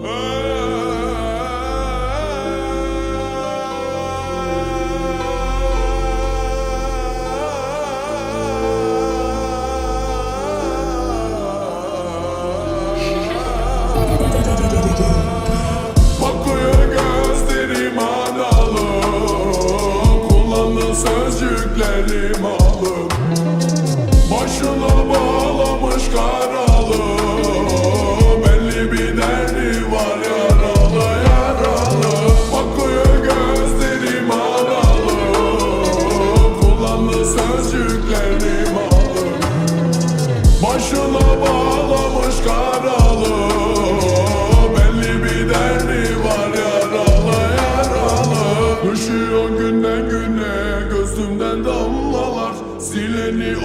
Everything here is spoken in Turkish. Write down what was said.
Oh! Sözcüklerim alım Başına bağlamış karalı Belli bir derdi var yaralı yaralı. Bakıyor gözlerim analı Kullandığı sözcüklerim alım Başına bağlamış karalı Belli bir derdi var yaralı yaralı. Düşüyor günden güne gözümden damlalar Sileni